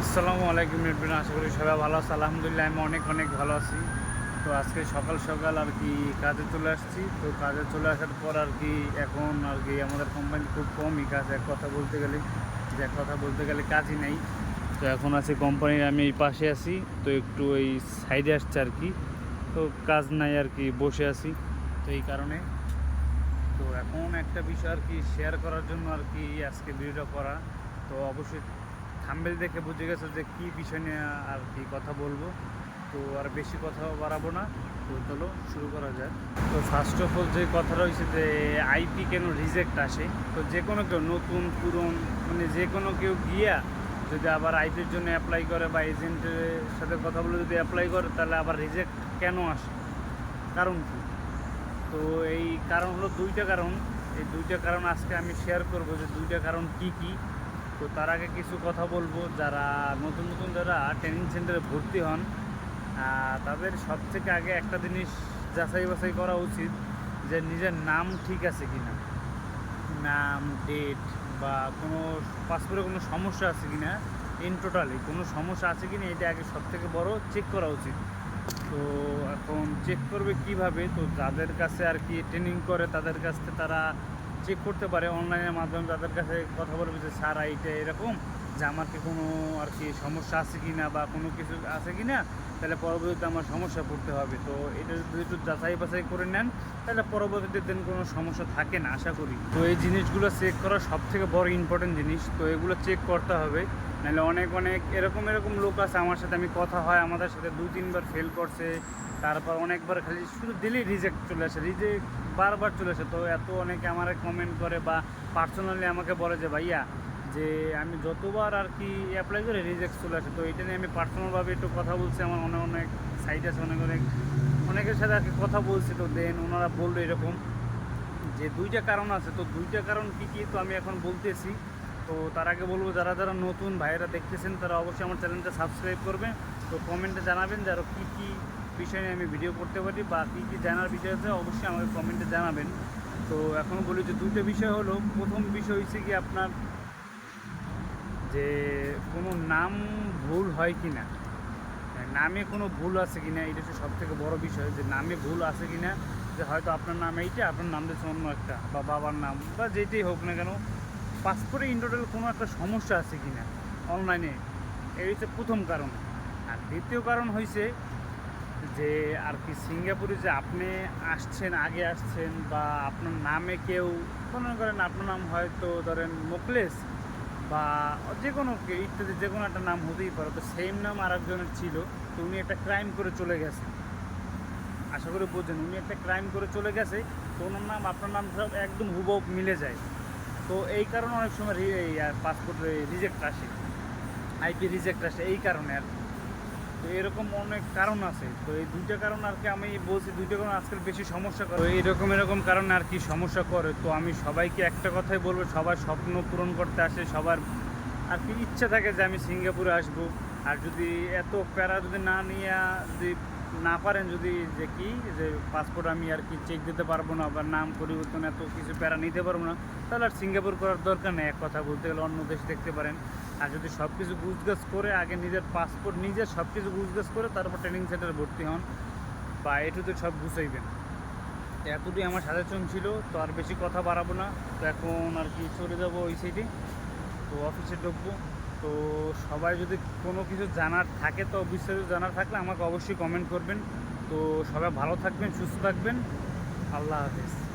আসসালামু আলাইকুম রিটবিন আশা করি সবাই ভালো আছে। আলহামদুলিল্লাহ, আমি অনেক অনেক ভালো আছি। তো আজকে সকাল সকাল আর কি কাজে চলে আসছি। তো কাজে চলে আসার পর আর কি এখন আর কি আমাদের কোম্পানি খুব কমই কাজ, এক কথা বলতে গেলে। যে এক কথা বলতে গেলে কাজই নেই। তো এখন আছে কোম্পানির আমি এই পাশে আছি। তো একটু এই সাইডে আসছে আর কি। তো কাজ নাই আর কি, বসে আছি। তো এই কারণে। তো এখন একটা বিষয় আর কি শেয়ার করার জন্য আর কি আজকে ভিডিওটা করা। তো অবশ্যই থাম্বেল দেখে বুঝে গেছে যে কী বিষয় নিয়ে আর কি কথা বলব। তো আর বেশি কথা বাড়াবো না। তো চলো শুরু করা যায় তো ফার্স্ট অফ অল যে কথাটা হয়েছে যে আইপি কেন রিজেক্ট আসে, তো যে কোনো কেউ নতুন, পুরন মানে যে কোনো কেউ গিয়া যদি আবার আইপির জন্য অ্যাপ্লাই করে বা এজেন্টের সাথে কথা বলে যদি অ্যাপ্লাই করে, তাহলে আবার রিজেক্ট কেন আসে? কারণ কী? তো এই কারণ হলো দুইটা কারণ। এই দুইটা কারণ আজকে আমি শেয়ার করব যে দুইটা কারণ কি কি। তো তার আগে কিছু কথা বলব। যারা নতুন নতুন যারা ট্রেনিং সেন্টারে ভর্তি হন তাদের সব থেকে আগে একটা জিনিস যাচাই বাছাই করা উচিত যে নিজের নাম ঠিক আছে কি না নাম ডেট বা কোনো পাসপোর্টে কোনো সমস্যা আছে কি না ইন টোটালি কোনো সমস্যা আছে কি না এটা আগে সব থেকে বড় চেক করা উচিত। তো এখন চেক করবে কীভাবে? তো যাদের কাছে আর কি ট্রেনিং করে, তাদের কাছ তারা চেক করতে পারে অনলাইনের মাধ্যমে তাদের কাছে কথা বলবে যে স্যার এইটা এরকম। যে আমার কি কোনো আর কি সমস্যা আছে কি না বা কোনো কিছু আছে কি না তাহলে পরবর্তীতে আমার সমস্যা পড়তে হবে। তো এটা যদি একটু যাচাই বাছাই করে নেন, তাহলে পরবর্তীতে দিন কোনো সমস্যা থাকে না, আশা করি। তো এই জিনিসগুলো চেক করা সব থেকে বড় ইম্পর্টেন্ট জিনিস। তো এগুলো চেক করতে হবে। নাহলে অনেক অনেক, এরকম এরকম লোক আছে আমার সাথে, আমি কথা হয়, আমাদের সাথে দু তিনবার ফেল করছে, তারপর অনেকবার খালি শুধু দিলেই রিজেক্ট চলে আসে রিজেক্ট বারবার চলে আসে। তো এত অনেকে আমার কমেন্ট করে বা পার্সোনালি আমাকে বলে যে, ভাইয়া যে আমি যতবার আর কি অ্যাপ্লাই করে রিজেক্ট চলে আসে। তো এটা নিয়ে আমি পার্সোনালভাবে একটু কথা বলছি, আমার অনেক অনেক সাইট আছে, অনেক অনেক, অনেকের সাথে আর কি কথা বলছি। তো দেন ওনারা বলল এরকম যে দুইটা কারণ আছে। তো দুইটা কারণ কী কী তো আমি এখন বলতেছি। তো তার আগে বলব, যারা যারা নতুন ভাইয়েরা দেখতেছেন, তারা অবশ্যই আমার চ্যানেলটা সাবস্ক্রাইব করবেন তো কমেন্টে জানাবেন যে আরও কী কী বিষয় নিয়ে আমি ভিডিও করতে পারি বা কী কী জানার বিষয় আছে, অবশ্যই আমাকে কমেন্টে জানাবেন। তো এখন বলি যে দুইটা বিষয় হলো। প্রথম বিষয় হচ্ছে কি আপনার যে কোনো নাম ভুল হয় কি না? নামে কোনো ভুল আছে কি না? এটা হচ্ছে সব থেকে বড় বিষয় যে নামে ভুল আছে কি না? যে হয়তো আপনার নাম এইটা, আপনার নাম দিচ্ছে অন্য একটা, বা বাবার নাম, বা যেটাই হোক না কেন পাসপোর্টে ইন্টোটাল কোনো একটা সমস্যা আছে কি না? অনলাইনে এই হচ্ছে প্রথম কারণ। আর দ্বিতীয় কারণ হয়েছে যে আর কি সিঙ্গাপুরে যে আপনি আসছেন, আগে আসছেন, বা আপনার নামে কেউ, মনে করেন আপনার নাম হয়তো ধরেন মোকলেস বা যে কোনো ইত্যাদি যে কোনো একটা নাম হতেই পারে। তো সেম নাম আর একজনের ছিল, তো উনি একটা ক্রাইম করে চলে গেছে। আশা করি বোঝেন উনি একটা ক্রাইম করে চলে গেছে, তো ওনার নাম, আপনার নাম সব একদম হুবহু মিলে যায়। তো এই কারণে অনেক সময় পাসপোর্ট রিজেক্ট আসে। আইপি রিজেক্ট আসে, এই কারণে আর কি। তো এরকম অনেক কারণ আছে। তো এই দুইটা কারণ আর কি আমি বলছি, দুইটা কারণ আজকাল বেশি সমস্যা করে। তো এইরকম এরকম কারণে আর কি সমস্যা করে। তো আমি সবাইকে একটা কথাই বলব, সবার স্বপ্ন পূরণ করতে আসে, সবার আর কি ইচ্ছা থাকে যে আমি সিঙ্গাপুরে আসব। আর যদি এত প্যারা যদি না নিয়ে যদি না পারেন, যদি যে কি, যে পাসপোর্ট আমি আর কি চেক দিতে পারব না বা নাম পরিবর্তন এত কিছু প্যারা নিতে পারব না, তাহলে আর সিঙ্গাপুর করার দরকার নেই। এক কথা বলতে গেলে অন্য দেশ দেখতে পারেন। আর যদি সব কিছু গুজগাছ করে আগে নিজের পাসপোর্ট নিজে সব কিছু গুজগাছ করে তারপর ট্রেনিং সেন্টারে ভর্তি হন, বা এটুতে সব গুছাইবেন। এতটুকুই আমার সাজেশন ছিল, তো আর বেশি কথা বাড়াবো না। তো এখন আর কি চলে যাব ওই সাইডে তো অফিসে ঢুকবো। তো সবাই যদি কোনো কিছু জানার থাকে, তো বিস্তারিত জানার থাকলে আমাকে অবশ্যই কমেন্ট করবেন। তো সবাই ভালো থাকবেন, সুস্থ থাকবেন। আল্লাহ হাফেজ।